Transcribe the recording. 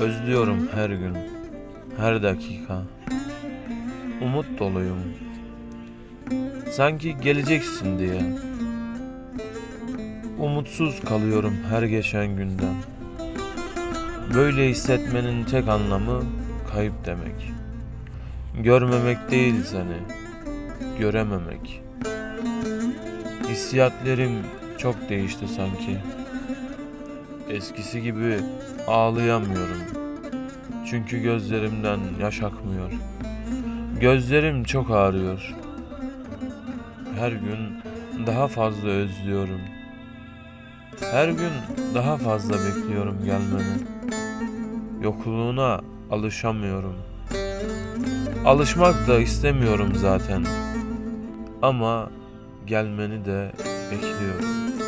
Özlüyorum her gün, her dakika. Umut doluyum. Sanki geleceksin diye. Umutsuz kalıyorum her geçen günden. Böyle hissetmenin tek anlamı kayıp demek. Görmemek değil seni, görememek. Hissiyatlarım çok değişti sanki. Eskisi gibi ağlayamıyorum. Çünkü gözlerimden yaş akmıyor. Gözlerim çok ağrıyor. Her gün daha fazla özlüyorum. Her gün daha fazla bekliyorum gelmeni. Yokluğuna alışamıyorum. Alışmak da istemiyorum zaten. Ama gelmeni de bekliyorum.